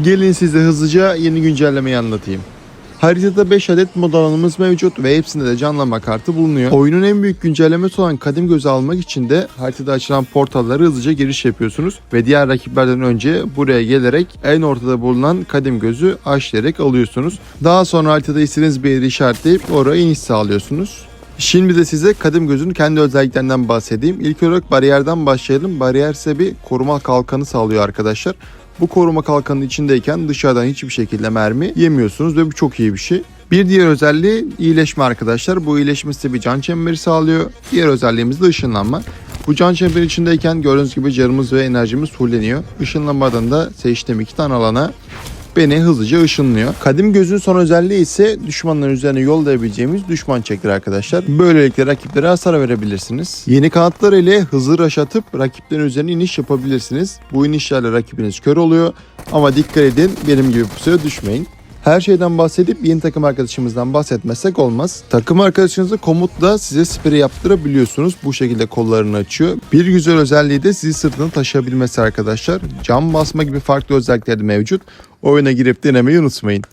Gelin size hızlıca yeni güncellemeyi anlatayım. Haritada 5 adet mod alanımız mevcut ve hepsinde de canlanma kartı bulunuyor. Oyunun en büyük güncellemesi olan kadim gözü almak için de haritada açılan portallara hızlıca giriş yapıyorsunuz ve diğer rakiplerden önce buraya gelerek en ortada bulunan kadim gözü aşlayarak alıyorsunuz. Daha sonra haritada istediğiniz bir yeri işaretleyip oraya iniş sağlıyorsunuz. Şimdi de size kadim gözün kendi özelliklerinden bahsedeyim. İlk olarak bariyerden başlayalım. Bariyer size bir koruma kalkanı sağlıyor arkadaşlar. Bu koruma kalkanının içindeyken dışarıdan hiçbir şekilde mermi yemiyorsunuz ve bu çok iyi bir şey. Bir diğer özelliği iyileşme arkadaşlar. Bu iyileşme size bir can çemberi sağlıyor. Diğer özelliğimiz de ışınlanma. Bu can çemberi içindeyken gördüğünüz gibi canımız ve enerjimiz fulleniyor. Işınlanmadan da seçtiğim iki tane alana beni hızlıca ışınlıyor. Kadim gözün son özelliği ise düşmanların üzerine yollayabileceğimiz düşman çekir arkadaşlar. Böylelikle rakiplere hasar verebilirsiniz. Yeni kanatlar ile hızlı rush atıp rakiplerin üzerine iniş yapabilirsiniz. Bu inişlerle rakibiniz kör oluyor ama dikkat edin benim gibi pusuya düşmeyin. Her şeyden bahsedip yeni takım arkadaşımızdan bahsetmezsek olmaz. Takım arkadaşınızı komutla size sprey yaptırabiliyorsunuz. Bu şekilde kollarını açıyor. Bir güzel özelliği de sizi sırtına taşıyabilmesi arkadaşlar. Cam basma gibi farklı özellikleri mevcut. Oyuna girip denemeyi unutmayın.